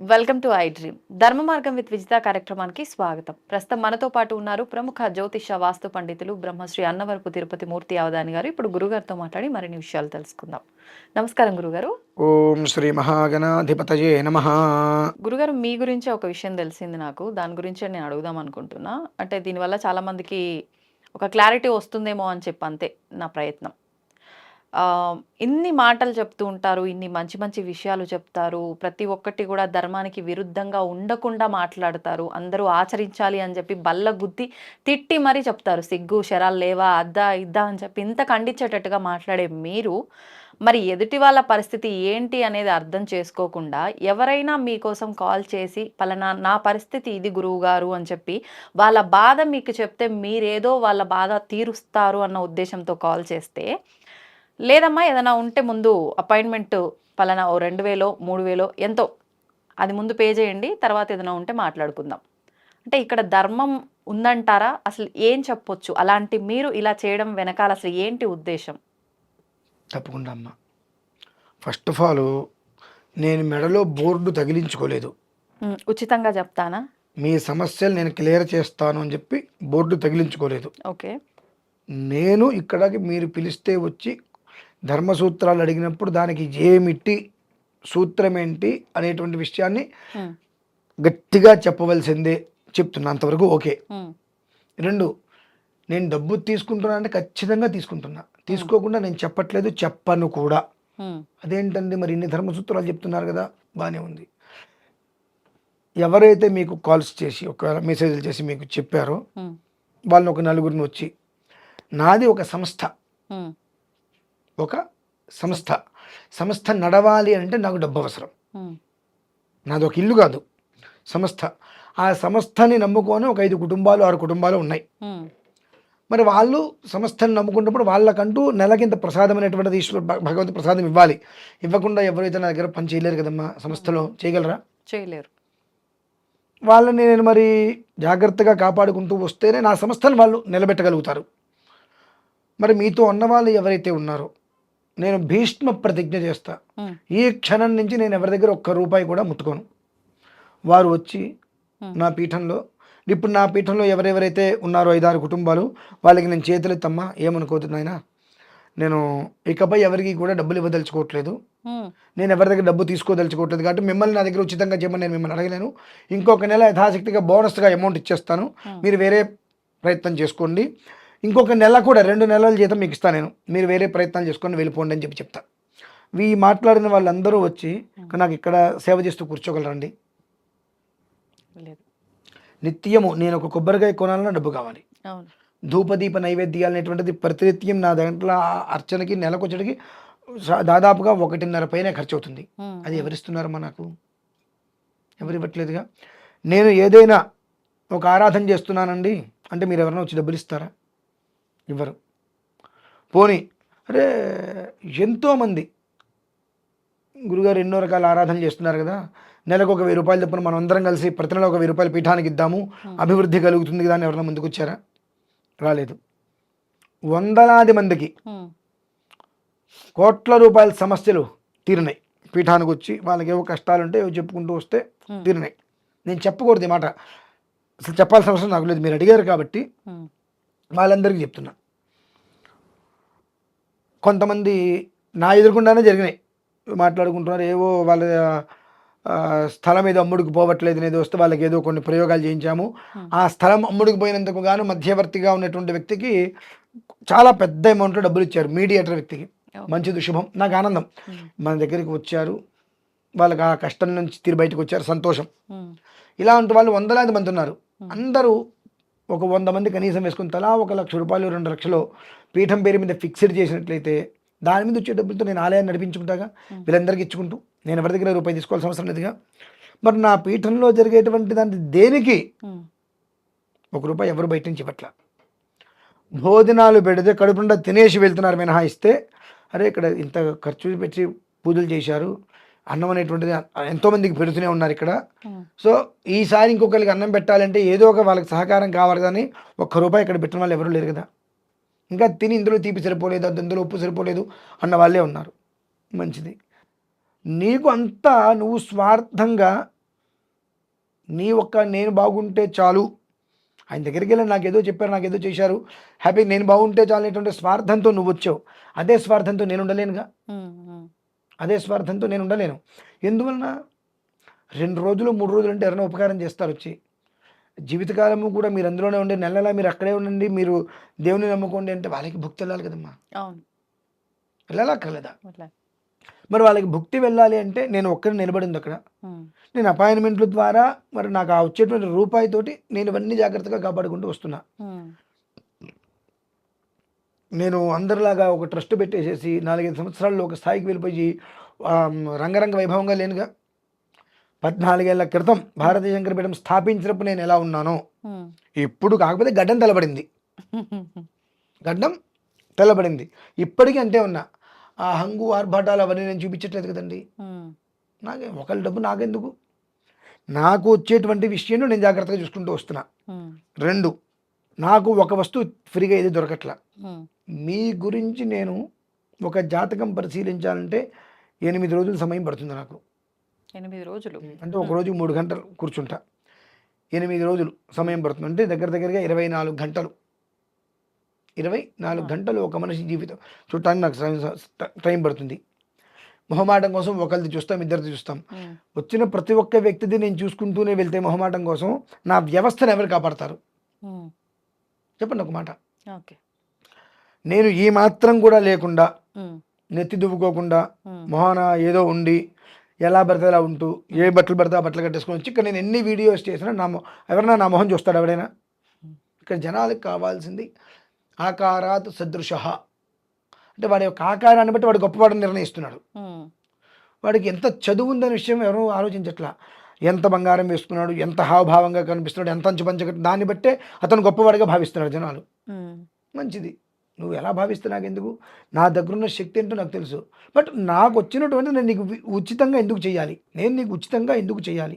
Welcome to I dream. ధర్మ మార్గం with Vijitha కార్యక్రమానికి స్వాగతం. ప్రస్తుతం మనతో పాటు ఉన్నారు ప్రముఖ జ్యోతిష వాస్తు పండితులు బ్రహ్మశ్రీ అన్నవరపు తిరుపతి మూర్తి అవధాని గారు. ఇప్పుడు గురుగారితో మాట్లాడి మరిన్ని విషయాలు తెలుసుకుందాం. నమస్కారం గురుగారు. ఓం శ్రీ మహాగణాధిపతయే నమ. గురుగారు మీ గురించి ఒక విషయం తెలిసింది నాకు. దాని గురించి నేను అడుగుదాం అనుకుంటున్నా. అంటే దీనివల్ల చాలా మందికి ఒక క్లారిటీ వస్తుందేమో అని చెప్పి అంతే నా ప్రయత్నం. ఇన్ని మాటలు చెప్తూ ఉంటారు ఇన్ని మంచి మంచి విషయాలు చెప్తారు ప్రతి ఒక్కటి కూడా ధర్మానికి విరుద్ధంగా ఉండకుండా మాట్లాడతారు అందరూ ఆచరించాలి అని చెప్పి బల్ల గుద్ది తిట్టి మరీ చెప్తారు సిగ్గు శరాలు లేవా అద్దా ఇద్దా అని చెప్పి ఇంత ఖండించేటట్టుగా మాట్లాడే మీరు మరి ఎదుటి వాళ్ళ పరిస్థితి ఏంటి అనేది అర్థం చేసుకోకుండా ఎవరైనా మీకోసం కాల్ చేసి పలానా నా పరిస్థితి ఇది గురువు గారు అని చెప్పి వాళ్ళ బాధ మీకు చెప్తే మీరేదో వాళ్ళ బాధ తీరుస్తారు అన్న ఉద్దేశంతో కాల్ చేస్తే లేదమ్మా ఏదైనా ఉంటే ముందు అపాయింట్మెంట్ పలానా ఓ రెండు వేలో మూడు వేలో ఎంతో అది ముందు పే చేయండి తర్వాత ఏదైనా ఉంటే మాట్లాడుకుందాం. అంటే ఇక్కడ ధర్మం ఉందంటారా? అసలు ఏం చెప్పొచ్చు? అలాంటి మీరు ఇలా చేయడం వెనకాల అసలు ఏంటి ఉద్దేశం? తప్పకుండా అమ్మ. ఫస్ట్ ఆఫ్ ఆల్ నేను మెడలో బోర్డు తగిలించుకోలేదు. ఉమ్, ఉచితంగా చెప్తానా? మీ సమస్యలు నేను క్లియర్ చేస్తాను అని చెప్పి బోర్డు తగిలించుకోలేదు. ఓకే. నేను ఇక్కడికి మీరు పిలిస్తే వచ్చి ధర్మసూత్రాలు అడిగినప్పుడు దానికి ఏమిటి సూత్రం ఏంటి అనేటువంటి విషయాన్ని గట్టిగా చెప్పవలసిందే చెప్తున్నా. అంతవరకు ఓకే. రెండు నేను డబ్బు తీసుకుంటున్నా అంటే ఖచ్చితంగా తీసుకుంటున్నా. తీసుకోకుండా నేను చెప్పట్లేదు చెప్పను కూడా. అదేంటండి మరి ఇన్ని ధర్మసూత్రాలు చెప్తున్నారు కదా బాగానే ఉంది. ఎవరైతే మీకు కాల్స్ చేసి ఒకవేళ మెసేజ్లు చేసి మీకు చెప్పారో వాళ్ళని ఒక నలుగురిని వచ్చి నాది ఒక సంస్థ. ఒక సంస్థ. సంస్థ. నడవాలి అంటే నాకు డబ్బు అవసరం. నాది ఒక ఇల్లు కాదు. సంస్థ. ఆ సంస్థని నమ్ముకొని ఒక ఐదు కుటుంబాలు ఆరు కుటుంబాలు ఉన్నాయి. మరి వాళ్ళు సంస్థను నమ్ముకున్నప్పుడు వాళ్ళకంటూ నెలకింత ప్రసాదం అనేటువంటిది ఈశ్వర భగవంతు ప్రసాదం ఇవ్వాలి. ఇవ్వకుండా ఎవరైతే నా దగ్గర పని చేయలేరు కదమ్మా సంస్థలో చేయగలరా? చేయలేరు. వాళ్ళని నేను మరి జాగ్రత్తగా కాపాడుకుంటూ వస్తేనే నా సంస్థను వాళ్ళు నిలబెట్టగలుగుతారు. మరి మీతో ఉన్న వాళ్ళు ఎవరైతే ఉన్నారో నేను భీష్మ ప్రతిజ్ఞ చేస్తా. ఈ క్షణం నుంచి నేను ఎవరి దగ్గర ఒక్క రూపాయి కూడా ముట్టుకోను. వారు వచ్చి. నా పీఠంలో ఇప్పుడు నా పీఠంలో ఎవరెవరైతే ఉన్నారో ఐదారు కుటుంబాలు వాళ్ళకి నేను చేతులెత్తమ్మా ఏమనుకోవద్దు నాయనా. నేను ఇకపై ఎవరికి కూడా డబ్బులు ఇవ్వదలుచుకోవట్లేదు. నేను ఎవరి దగ్గర డబ్బు తీసుకోదలుచుకోవట్లేదు కాబట్టి మిమ్మల్ని నా దగ్గర ఉచితంగా చేయమని నేను మిమ్మల్ని అడగలేను. ఇంకొక నెల యథాశక్తిగా బోనస్గా అమౌంట్ ఇచ్చేస్తాను. మీరు వేరే ప్రయత్నం చేసుకోండి. ఇంకొక నెల కూడా రెండు నెలల జీతం మీకు ఇస్తాను నేను. మీరు వేరే ప్రయత్నాలు చేసుకొని వెళ్ళిపోండి అని చెప్పి చెప్తా. ఈ మాట్లాడిన వాళ్ళందరూ వచ్చి నాకు ఇక్కడ సేవ చేస్తూ కూర్చోగలరండి. నిత్యము నేను ఒక కొబ్బరికాయ కొనాలన్నా డబ్బు కావాలి. ధూపదీప నైవేద్యాలు అనేటువంటిది ప్రతినిత్యం నా దాంట్లో అర్చనకి నెలకొచ్చడికి దాదాపుగా ఒకటిన్నర పైన ఖర్చు అవుతుంది అది ఎవరిస్తున్నారమ్మా నాకు? ఎవరు ఇవ్వట్లేదుగా నేను ఏదైనా ఒక ఆరాధన చేస్తున్నానండి అంటే మీరు ఎవరైనా వచ్చి డబ్బులు ఇస్తారా ఇవ్వరు. పోనీ అరే ఎంతోమంది గురుగారు ఎన్నో రకాల ఆరాధనలు చేస్తున్నారు కదా. నెలకు ఒక వెయ్యి రూపాయలు తప్పున మనం అందరం కలిసి ప్రతి నెల ఒక వెయ్యి రూపాయలు పీఠానికి ఇద్దాము. అభివృద్ధి కలుగుతుంది కదా అని ఎవరైనా ముందుకు వచ్చారా రాలేదు. వందలాది మందికి కోట్ల రూపాయల సమస్యలు తీరినాయి. పీఠానికి వచ్చి వాళ్ళకి ఏవో కష్టాలు ఉంటే ఏవో చెప్పుకుంటూ వస్తే. తీరినాయి. నేను చెప్పకూడదు ఈ మాట. అసలు చెప్పాల్సిన అవసరం నాకు లేదు. మీరు అడిగారు కాబట్టి వాళ్ళందరికీ చెప్తున్నా. కొంతమంది నా ఎదురుకుండానే జరిగినాయి. మాట్లాడుకుంటున్నారు ఏవో వాళ్ళ స్థలం ఏదో అమ్ముడికి పోవట్లేదు ఏదో వస్తే వాళ్ళకి ఏదో కొన్ని ప్రయోగాలు చేయించాము. ఆ. స్థలం అమ్ముడికి పోయినందుకు గాను మధ్యవర్తిగా ఉన్నటువంటి వ్యక్తికి చాలా పెద్ద అమౌంట్లో డబ్బులు ఇచ్చారు మీడియేటర్ వ్యక్తికి. మంచిది శుభం నాకు ఆనందం. మన దగ్గరికి వచ్చారు వాళ్ళకి ఆ కష్టం నుంచి తిరిగి బయటకు వచ్చారు సంతోషం. ఇలాంటి వాళ్ళు వందలాది మంది ఉన్నారు. అందరూ ఒక వంద మంది కనీసం వేసుకుని తలా ఒక లక్ష రూపాయలు రెండు లక్షలు పీఠం పేరు మీద ఫిక్స్డ్ చేసినట్లయితే దాని మీద వచ్చే డబ్బులతో నేను ఆలయాన్ని నడిపించుకుంటాగా? వీళ్ళందరికీ ఇచ్చుకుంటూ నేను ఎవరి దగ్గర రూపాయి తీసుకోవాల్సిన అవసరం లేదుగా. మరి నా పీఠంలో జరిగేటువంటి దాని దేనికి? ఒక రూపాయి ఎవరు బయట నుంచి ఇవ్వట్ల? భోజనాలు పెడితే కడుపుండా తినేసి వెళ్తున్నారు మినహాయిస్తే అరే ఇక్కడ ఇంత ఖర్చు పెట్టి పూజలు చేశారు అన్నం అనేటువంటిది ఎంతోమందికి పెడుతూనే ఉన్నారు ఇక్కడ. సో ఈసారి ఇంకొకరికి అన్నం పెట్టాలంటే ఏదో ఒక వాళ్ళకి సహకారం కావాలి కానీ ఒక్క రూపాయి ఇక్కడ పెట్టిన వాళ్ళు ఎవరు లేరు కదా. ఇంకా తిని ఇందులో తీపి సరిపోలేదు అది ఇందులో ఉప్పు సరిపోలేదు అన్న వాళ్ళే ఉన్నారు. మంచిది. నీకు అంతా నువ్వు స్వార్థంగా నీ ఒక్క నేను బాగుంటే చాలు. ఆయన దగ్గరికి వెళ్ళి నాకు ఏదో చెప్పారు నాకు ఏదో చేశారు. హ్యాపీ నేను బాగుంటే చాలు అనేటువంటి స్వార్థంతో నువ్వు వచ్చావు. అదే స్వార్థంతో నేను ఉండలేనుగా. అదే స్వార్థంతో నేను ఉండలేను. ఎందువలన? రెండు రోజులు మూడు రోజులు అంటే ఎవరైనా ఉపకారం చేస్తారు వచ్చి. జీవితకాలము కూడా మీరు అందులోనే ఉండి నెల నెలా మీరు అక్కడే ఉండండి మీరు దేవుని నమ్ముకోండి అంటే వాళ్ళకి భక్తి వెళ్ళాలి కదమ్మా. వెళ్ళాలా అక్కర్లేదా? మరి వాళ్ళకి భక్తి వెళ్ళాలి అంటే నేను ఒక్కరి నిలబడింది అక్కడ. నేను అపాయింట్మెంట్ల ద్వారా మరి నాకు ఆ వచ్చేటువంటి రూపాయితోటి నేను ఇవన్నీ జాగ్రత్తగా కాపాడుకుంటూ వస్తున్నా. నేను అందరిలాగా ఒక ట్రస్ట్ పెట్టేసేసి నాలుగైదు సంవత్సరాల్లో ఒక స్థాయికి వెళ్ళిపోయి రంగరంగ వైభవంగా లేనుగా పద్నాలుగేళ్ళ క్రితం భారతీయ శంకర పీఠం స్థాపించినప్పుడు నేను ఎలా ఉన్నానో ఇప్పుడు కాకపోతే గడ్డం తెల్లబడింది. గడ్డం తెల్లబడింది. ఇప్పటికీ అంతే ఉన్నా. ఆ హంగు ఆర్భాటాలు అవన్నీ నేను చూపించట్లేదు కదండి. నాకే ఒకళ్ళ డబ్బు నాకెందుకు? నాకు వచ్చేటువంటి విషయం నేను జాగ్రత్తగా చూసుకుంటూ వస్తున్నా. రెండు నాకు ఒక వస్తువు ఫ్రీగా ఏది దొరకట్లా. మీ గురించి నేను ఒక జాతకం పరిశీలించాలంటే ఎనిమిది రోజులు సమయం పడుతుంది నాకు. ఎనిమిది రోజులు. అంటే ఒక రోజు మూడు గంటలు కూర్చుంటా. ఎనిమిది రోజులు సమయం పడుతుంది. అంటే దగ్గర దగ్గరగా ఇరవై నాలుగు గంటలు. ఇరవై నాలుగు గంటలు ఒక మనిషి జీవితం. చూడటానికి నాకు టైం పడుతుంది. మొహమాటం కోసం ఒకరిది చూస్తాం ఇద్దరిది చూస్తాం. వచ్చిన ప్రతి ఒక్క వ్యక్తిది నేను చూసుకుంటూనే వెళ్తే మొహమాటం కోసం నా వ్యవస్థను ఎవరు కాపాడతారు? చెప్పండి ఒక మాట. ఓకే. నేను ఈ మాత్రం కూడా లేకుండా నెత్తి దువ్వుకోకుండా మొహాన ఏదో ఉండి ఎలా పడితే అలా ఉంటూ ఏ బట్టలు పడితే ఆ బట్టలు కట్టేసుకొని వచ్చి ఇక్కడ నేను ఎన్ని వీడియోస్ చేసినా నా ఎవరైనా నా మొహం చూస్తాడు ఎవడైనా? ఇక్కడ జనాలకు కావాల్సింది ఆకారాత్ సదృశ. అంటే వాడి యొక్క ఆకారాన్ని బట్టి వాడు గొప్పవాడని నిర్ణయిస్తున్నాడు. వాడికి ఎంత చదువు ఉందనే విషయం ఎవరు ఆలోచించట్లా. ఎంత బంగారం వేసుకున్నాడు ఎంత హావభావంగా కనిపిస్తున్నాడు ఎంత అంచు పంచ దాన్ని బట్టే అతను గొప్పవాడిగా భావిస్తున్నాడు జనాలు. మంచిది. నువ్వు ఎలా భావిస్తే నాకు ఎందుకు నా దగ్గరున్న శక్తి ఏంటో నాకు తెలుసు. బట్ నాకు వచ్చినటువంటి నేను నీకు ఉచితంగా ఎందుకు చేయాలి నేను నీకు ఉచితంగా ఎందుకు చేయాలి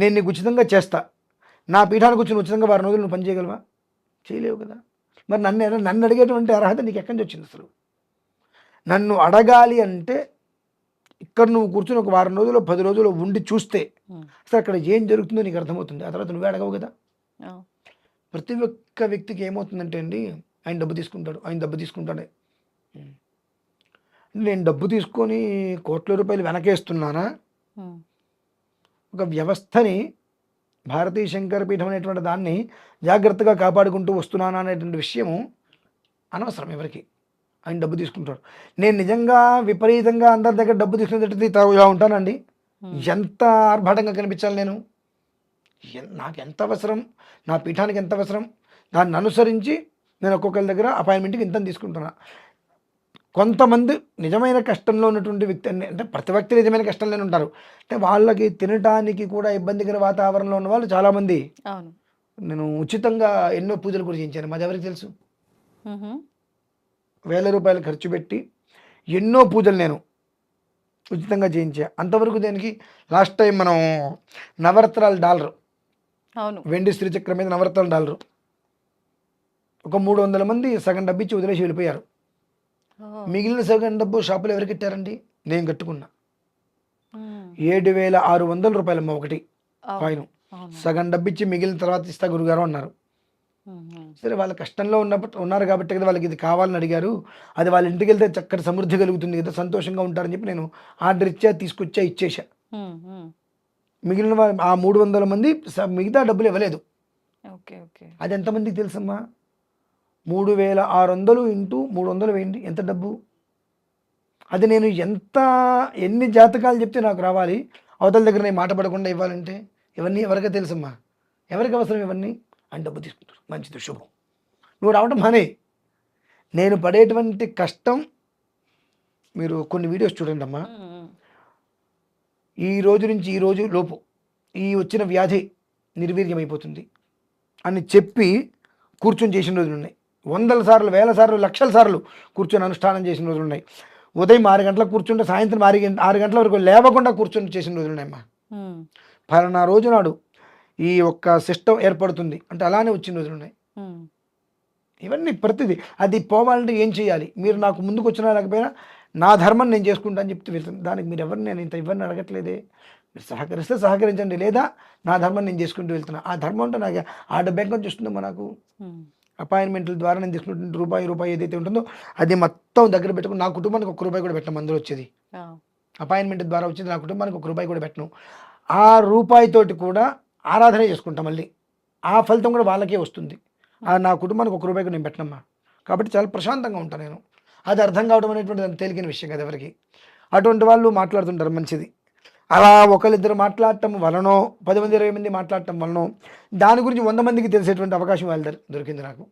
నేను నీకు ఉచితంగా చేస్తా. నా పీఠానికి వచ్చిన ఉచితంగా వారం రోజులు నువ్వు పని చేయగలవా? చేయలేవు కదా. మరి నన్ను నన్ను అడిగేటువంటి అర్హత నీకు ఎక్కడి నుంచి వచ్చింది అసలు? నన్ను అడగాలి అంటే ఇక్కడ నువ్వు కూర్చుని ఒక వారం రోజులు పది రోజులు ఉండి చూస్తే అసలు అక్కడ ఏం జరుగుతుందో నీకు అర్థమవుతుంది. ఆ తర్వాత నువ్వే అడగవు కదా. ప్రతి ఒక్క వ్యక్తికి ఏమవుతుందంటే అండి ఆయన డబ్బు తీసుకుంటాడు ఆయన డబ్బు తీసుకుంటాడే. నేను డబ్బు తీసుకొని కోట్ల రూపాయలు వెనకేస్తున్నానా? ఒక వ్యవస్థని భారతీయ శంకర పీఠం అనేటువంటి దాన్ని జాగ్రత్తగా కాపాడుకుంటూ వస్తున్నానా అనేటువంటి విషయము అనవసరం ఎవరికి. ఆయన డబ్బు తీసుకుంటాడు. నేను నిజంగా విపరీతంగా అందరి దగ్గర డబ్బు తీసుకునేటట్టు తాగుగా ఉంటానండి. ఎంత ఆర్భాటంగా కనిపించాలి నేను? నాకు ఎంత అవసరం? నా పీఠానికి ఎంత అవసరం? దాన్ని అనుసరించి నేను ఒక్కొక్కరి దగ్గర అపాయింట్మెంట్కి ఇంత తీసుకుంటున్నా. కొంతమంది నిజమైన కష్టంలో ఉన్నటువంటి వ్యక్తి అంటే ప్రతి వ్యక్తి నిజమైన కష్టంలోనే ఉంటారు. అంటే వాళ్ళకి తినటానికి కూడా ఇబ్బందికర వాతావరణంలో ఉన్న వాళ్ళు చాలామంది. నేను ఉచితంగా ఎన్నో పూజలు కూడా చేయించాను. మాది ఎవరికి తెలుసు? వేల రూపాయలు ఖర్చు పెట్టి ఎన్నో పూజలు నేను ఉచితంగా చేయించా. అంతవరకు దేనికి? లాస్ట్ టైం మనం నవరత్నాల డాలర్. అవును. వెండి శ్రీచక్రం మీద నవరత్నాల డాలర్. ఒక మూడు వందల మంది సగం డబ్బు ఇచ్చి వదిలేసి వెళ్ళిపోయారు. మిగిలిన సగం డబ్బు షాపులో ఎవరికి ఇట్టారండి నేను కట్టుకున్నా. ఏడు వేల ఆరు వందల రూపాయలమ్మ ఒకటి కాయిన్. సగం డబ్బు ఇచ్చి మిగిలిన తర్వాత ఇస్తా గురుగారు అన్నారు. సరే వాళ్ళ కష్టంలో ఉన్నప్పుడు ఉన్నారు కాబట్టి కదా వాళ్ళకి ఇది కావాలని అడిగారు. అది వాళ్ళ ఇంటికి వెళ్తే చక్కటి సమృద్ధి కలుగుతుంది కదా సంతోషంగా ఉంటారని చెప్పి నేను ఆర్డర్ ఇచ్చా తీసుకొచ్చా ఇచ్చేసా. మిగిలిన ఆ మూడు వందల మంది మిగతా డబ్బులు ఇవ్వలేదు. Okay okay. అది ఎంతమందికి తెలుసమ్మా? మూడు వేల ఆరు వందలు ఇంటూ మూడు వందలు వేయండి. ఎంత డబ్బు? అది నేను ఎంత ఎన్ని జాతకాలు చెప్తే నాకు రావాలి. అవతల దగ్గర నేను మాట పడకుండా ఇవ్వాలంటే ఇవన్నీ ఎవరికి తెలుసమ్మా? ఎవరికి అవసరం ఇవన్నీ? అని డబ్బు తీసుకుంటారు. మంచిది శుభం. నువ్వు రావడం మానే. నేను పడేటువంటి కష్టం మీరు కొన్ని వీడియోస్ చూడండి అమ్మా. ఈ రోజు నుంచి ఈ రోజు లోపు ఈ వచ్చిన వ్యాధి నిర్వీర్యమైపోతుంది అని చెప్పి కూర్చొని చేసిన రోజులు ఉన్నాయి వందల సార్లు వేల సార్లు లక్షల సార్లు కూర్చొని అనుష్ఠానం చేసిన రోజులు ఉన్నాయి. ఉదయం ఆరు గంటలకు కూర్చుంటే సాయంత్రం ఆరు ఆరు గంటల వరకు లేవకుండా కూర్చుని చేసిన రోజులు ఉన్నాయమ్మా. పలానా రోజు నాడు ఈ ఒక్క సిస్టమ్ ఏర్పడుతుంది. అంటే అలానే వచ్చిన రోజులు ఉన్నాయి. ఇవన్నీ ప్రతిదీ. అది పోవాలంటే ఏం చేయాలి? మీరు నాకు ముందుకు వచ్చినా లేకపోయినా నా ధర్మం నేను చేసుకుంటా అని చెప్తూ వెళ్తాను దానికి మీరు ఎవరిని నేను ఇంత ఇవ్వని అడగట్లేదే? మీరు సహకరిస్తే సహకరించండి. లేదా నా ధర్మం నేను చేసుకుంటూ వెళ్తున్నా. ఆ ధర్మం అంటే నాకు ఆ డబ్బు ఎక్కడ చూస్తుందో నాకు. అపాయింట్మెంట్ల ద్వారా నేను తీసుకుంటున్న రూపాయి రూపాయి ఏదైతే ఉంటుందో అది మొత్తం దగ్గర పెట్టుకుని నా కుటుంబానికి ఒక రూపాయి కూడా పెట్టడం అందులో వచ్చేది. అపాయింట్మెంట్ ద్వారా వచ్చేది నా కుటుంబానికి ఒక రూపాయి కూడా పెట్టను. ఆ రూపాయితోటి కూడా ఆరాధన చేసుకుంటాం మళ్ళీ. ఆ ఫలితం కూడా వాళ్ళకే వస్తుంది. ఆ నా కుటుంబానికి ఒక రూపాయి కూడా నేను పెట్టనమ్మా. కాబట్టి చాలా ప్రశాంతంగా ఉంటాను నేను. అది అర్థం కావడం అనేటువంటిది అంత తేలికైన విషయం కదా ఎవరికి. అటువంటి వాళ్ళు మాట్లాడుతుంటారు మంచిది. అలా ఒకరిద్దరు మాట్లాడటం వలనో పది మంది ఇరవై మంది మాట్లాడటం వలనో దాని గురించి వంద మందికి తెలిసేటువంటి అవకాశం వాళ్ళ దొరికింది నాకు.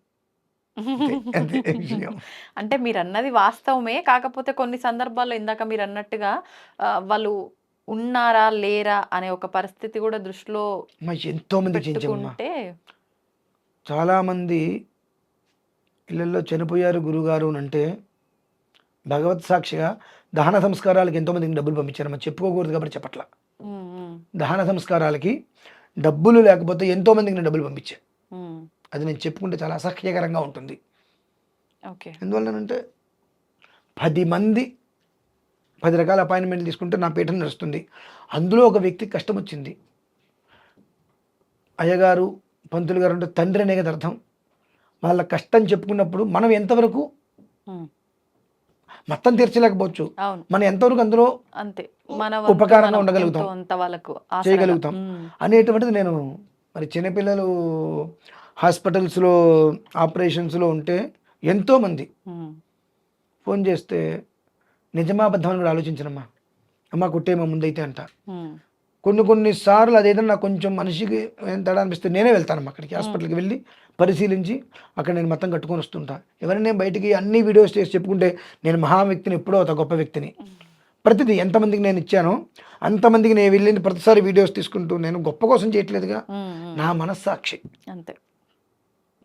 అంటే మీరు అన్నది వాస్తవమే. కాకపోతే కొన్ని సందర్భాల్లో ఇందాక మీరు అన్నట్టుగా వాళ్ళు ఉన్నారా లేరా అనే ఒక పరిస్థితి కూడా దృష్టిలో ఎంతో మంది పెట్టుకుంటే చాలామంది ఇళ్ళల్లో చనిపోయారు గురుగారు అంటే భగవత్ సాక్షిగా దహన సంస్కారాలకి ఎంతోమందికి డబ్బులు పంపించారు. మరి చెప్పుకోకూడదు కాబట్టి చెప్పట్ల. దహన సంస్కారాలకి డబ్బులు లేకపోతే ఎంతోమందికి నేను డబ్బులు పంపించా ఉమ్, అది నేను చెప్పుకుంటే చాలా అసహ్యకరంగా ఉంటుంది. ఓకే. ఎందువల్లనంటే పది మంది పది రకాల అపాయింట్మెంట్ తీసుకుంటే నా పీఠం నడుస్తుంది. అందులో ఒక వ్యక్తికి కష్టం వచ్చింది. అయ్యగారు పంతులు గారు అంటే తండ్రి అనే కదా అర్థం. వాళ్ళ కష్టం చెప్పుకున్నప్పుడు మనం ఎంతవరకు మొత్తం తీర్చలేకపోవచ్చు. మనం ఎంతవరకు అందులో అంతే. మన ఉపకారంగా ఉండగలుగుతాం. అంత వాళ్ళకు. చేయగలుగుతాం. అనేటువంటిది నేను మరి చిన్నపిల్లలు హాస్పిటల్స్లో ఆపరేషన్స్లో ఉంటే ఎంతోమంది ఫోన్ చేస్తే నిజమాబద్ధం అని కూడా ఆలోచించనమ్మా. అమ్మ కుట్టేమో ముందైతే అంట. కొన్ని కొన్ని సార్లు అదేదైనా నాకు కొంచెం మనిషికి తేడా అనిపిస్తే నేనే వెళ్తాను అక్కడికి హాస్పిటల్కి వెళ్ళి పరిశీలించి అక్కడ నేను మొత్తం కట్టుకొని వస్తుంటా. ఎవరైనా నేను బయటికి అన్ని వీడియోస్ చేసి చెప్పుకుంటే నేను మహా వ్యక్తిని ఎప్పుడో ఒక గొప్ప వ్యక్తిని. ప్రతిదీ ఎంతమందికి నేను ఇచ్చానో అంతమందికి నేను వెళ్ళిన ప్రతిసారి వీడియోస్ తీసుకుంటూ నేను గొప్ప కోసం చేయట్లేదుగా. నా మనస్సాక్షి. అంతే.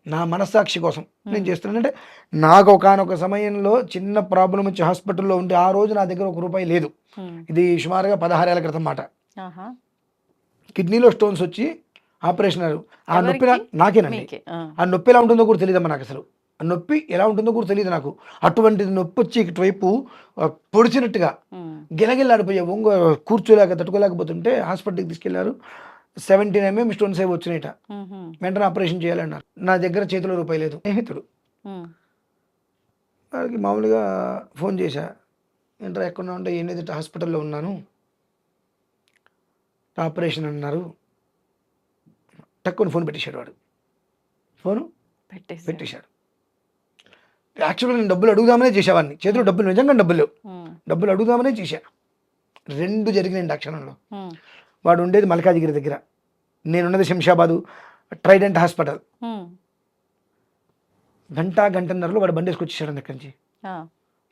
నా మనస్సాక్షి కోసం నేను చేస్తున్నానంటే నాకు ఒకనొక సమయంలో చిన్న ప్రాబ్లం వచ్చి హాస్పిటల్లో ఉంటే ఆ రోజు నా దగ్గర ఒక రూపాయి లేదు. ఇది సుమారుగా పదహారేళ్ళ క్రితం మాట. కిడ్నీలో స్టోన్స్ వచ్చి ఆపరేషన్ ఆ నొప్పి? నాకేనండి. ఆ, నొప్పి ఎలా ఉంటుందో కూడా తెలియదమ్మా నాకు అసలు. ఆ నొప్పి ఎలా ఉంటుందో కూడా తెలియదు నాకు. అటువంటి నొప్పి వచ్చి ఇటువైపు పొడిచినట్టుగా గిలగిల్లాడిపోయే ఒంగ కూర్చోలేక తట్టుకోలేకపోతుంటే హాస్పిటల్కి తీసుకెళ్ళారు. సెవెంటీన్ ఎంఎం స్టోన్స్ అవి వచ్చినాయిట. వెంటనే ఆపరేషన్ చేయాలన్నారు. నా దగ్గర చేతిలో రూపాయి లేదు. స్నేహితుడు. వాడికి మామూలుగా ఫోన్ చేశా. ఏంట్రా ఎక్కడ ఉంటే ఏం లేదు హాస్పిటల్లో ఉన్నాను. ఆపరేషన్ అన్నారు. తక్కువ ఫోన్ పెట్టేశాడు వాడు. ఫోను? పెట్టేశాడు. యాక్చువల్గా నేను డబ్బులు అడుగుదామనే చేసేవాడిని చేతిలో డబ్బులు నిజంగా డబ్బులు డబ్బులు అడుగుదామనే చేశా. రెండు జరిగినాయి ఆ క్షణంలో. వాడు ఉండేది మల్కాజిగిరి దగ్గర. నేనున్నది శంషాబాదు ట్రైడెంట్ హాస్పిటల్. గంట గంటన్నరలో వాడు బండి వేసుకొచ్చేసాడు అక్కడి నుంచి.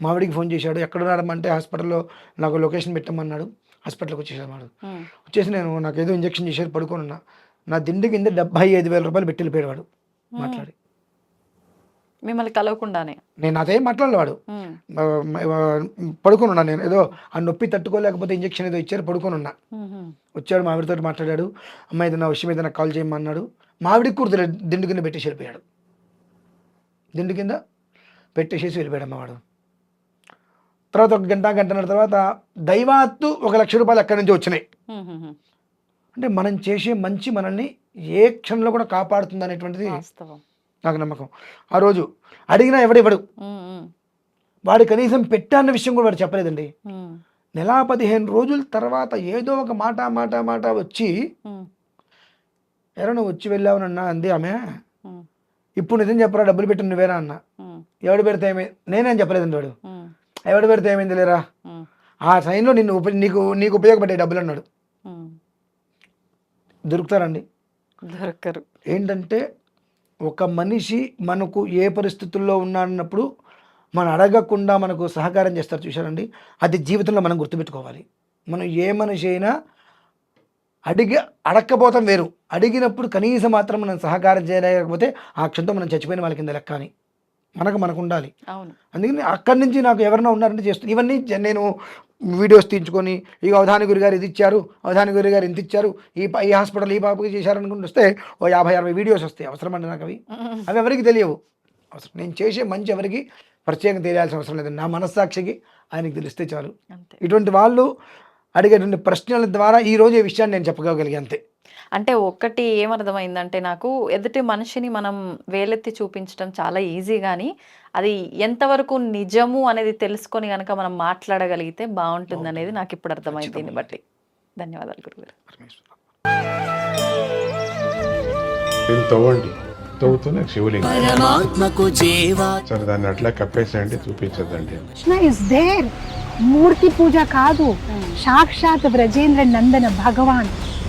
మావిడికి ఫోన్ చేశాడు. ఎక్కడున్నాడమ్మంటే హాస్పిటల్లో నాకు లొకేషన్ పెట్టమన్నాడు. హాస్పిటల్కి వచ్చేసాడు వాడు. వచ్చేసి నేను నాకు ఏదో ఇంజక్షన్ చేసేది పడుకొని ఉన్నా నా దిండి కింద డెబ్బై ఐదు వేల రూపాయలు పెట్టి వెళ్ళిపోయాడు వాడు మాట్లాడి. మిమ్మల్ని కలవకుండానే? నేను నాతో ఏం మాట్లాడలే వాడు. ఉమ్, ఆ, ఆ, పడుకొని ఉన్నా నేను. ఏదో ఆ నొప్పి తట్టుకోలేకపోతే ఇంజక్షన్ ఏదో ఇచ్చారు పడుకొని ఉన్నా వచ్చాడు మావిడితో మాట్లాడాడు. అమ్మాయి ఏదైనా విషయం ఏదైనా కాల్ చేయమన్నాడు మావిడికి కూడా తెలియదు దిండు కింద పెట్టేసి వెళ్ళిపోయాడు. దిండు కింద పెట్టేసేసి వెళ్ళిపోయాడు అమ్మవాడు తర్వాత ఒక గంట గంటన్నర తర్వాత దైవాత్తు ఒక లక్ష రూపాయలు ఎక్కడి నుంచి వచ్చినాయి. అంటే మనం చేసే మంచి మనల్ని ఏ క్షణంలో కూడా కాపాడుతుంది అనేటువంటిది నాకు నమ్మకం. ఆ రోజు అడిగినా ఎవడివ్వడు వాడు కనీసం పెట్టా అన్న విషయం కూడా వాడు చెప్పలేదండి. నెలా పదిహేను రోజుల తర్వాత ఏదో ఒక మాట మాట మాట వచ్చి ఎరా నువ్వు వచ్చి వెళ్ళావునన్నా అంది ఆమె. ఇప్పుడు నిజం చెప్పరా డబ్బులు పెట్టి నువ్వేరా అన్న. ఎవడు పెడితే ఏమై నేనేం చెప్పలేదండి వాడు. ఎవడు పెడితే ఏమైంది లేరా? ఆ టైంలో నిన్ను నీకు నీకు ఉపయోగపడే డబ్బులు అన్నాడు. దొరుకుతారండి. దొరకరు. ఏంటంటే ఒక మనిషి మనకు ఏ పరిస్థితుల్లో ఉన్నాడన్నప్పుడు మనం అడగకుండా మనకు సహకారం చేస్తారు చూశారండి. అది జీవితంలో మనం గుర్తుపెట్టుకోవాలి. మనం ఏ మనిషి అయినా అడిగి అడక్కపోతాం వేరు. అడిగినప్పుడు కనీసం మాత్రం మనం సహకారం చేయలేకపోతే ఆ క్షణంతో మనం చచ్చిపోయిన వాళ్ళ కింద లెక్క అని. మనకు మనకు ఉండాలి అందుకని అక్కడి నుంచి నాకు ఎవరైనా ఉన్నారంటే చేస్తుంది ఇవన్నీ నేను వీడియోస్ తీయించుకొని ఇక అవధాని గురి గారు ఇది ఇచ్చారు అవధాని గురి గారు ఇంత ఇచ్చారు ఈ ప- ఈ హాస్పిటల్ ఈ పాపకి చేశారు అనుకుంటూ వస్తే ఓ యాభై అరవై వీడియోస్ వస్తాయి అవసరం అండి నాకు అవి. అవి ఎవరికి తెలియవు. అవసరం నేను చేసే మంచి ఎవరికి ప్రత్యేకంగా తెలియాల్సిన అవసరం లేదు. నా మనస్సాక్షికి ఆయనకి తెలిస్తే చాలు. ఇటువంటి వాళ్ళు అడిగేటువంటి ప్రశ్నల ద్వారా ఈ రోజు ఈ విషయాన్ని నేను చెప్పగలిగే అంతే. అంటే ఒక్కటి ఏమర్థమైందంటే నాకు ఎదుటి మనిషిని మనం వేలెత్తి చూపించడం చాలా ఈజీ కానీ అది ఎంతవరకు నిజము అనేది తెలుసుకొని కనుక మనం మాట్లాడగలిగితే బాగుంటుంది. అనేది నాకు ఇప్పుడు అర్థమైంది దీన్ని బట్టి. ధన్యవాదాలు గురుగారు. పరమేశ్వర. దీన్ని తవ్వండి? తవ్వుతూనే శివలింగం. పరమాత్మకు జీవా. సరే దాన్ని అట్లా కప్పేసేయండి చూపించదండి కృష్ణ ఇస్ దేర్ మూర్తి పూజ కాదు. సాక్షాత్ బ్రజేంద్ర నందన భగవాన్.